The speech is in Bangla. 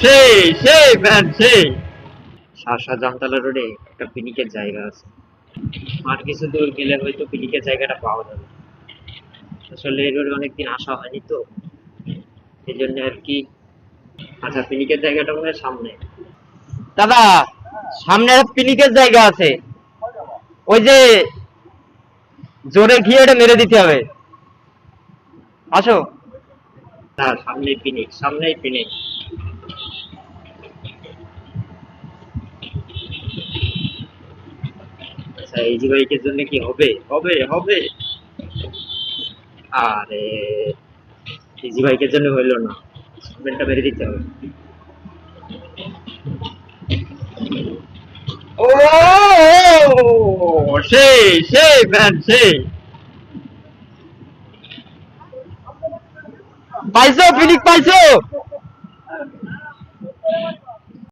সেই সেই জামতলা রোডে একটা জায়গা আছে। আর কিছু দূর গেলে হয়তো জায়গাটা পাওয়া যাবে। আসা হয়নি তো। এই জন্য আর কি। আচ্ছা জায়গাটা মনে সামনে। দাদা, সামনে পিনিকের জায়গা আছে। ওই যে জোরে ঘিয়ে মেরে দিতে হবে। আসো। না সামনেই পিনিক সামনেই পিনিক আচ্ছা ইজি বাইকের জন্য কি হবে হবে হবে আরে ইজি বাইকের জন্য হইল না সিগন্যালটা মেরে দিতে হবে ও সেই সেই ম্যান সেই পাইছো ফিনিক পাইছো?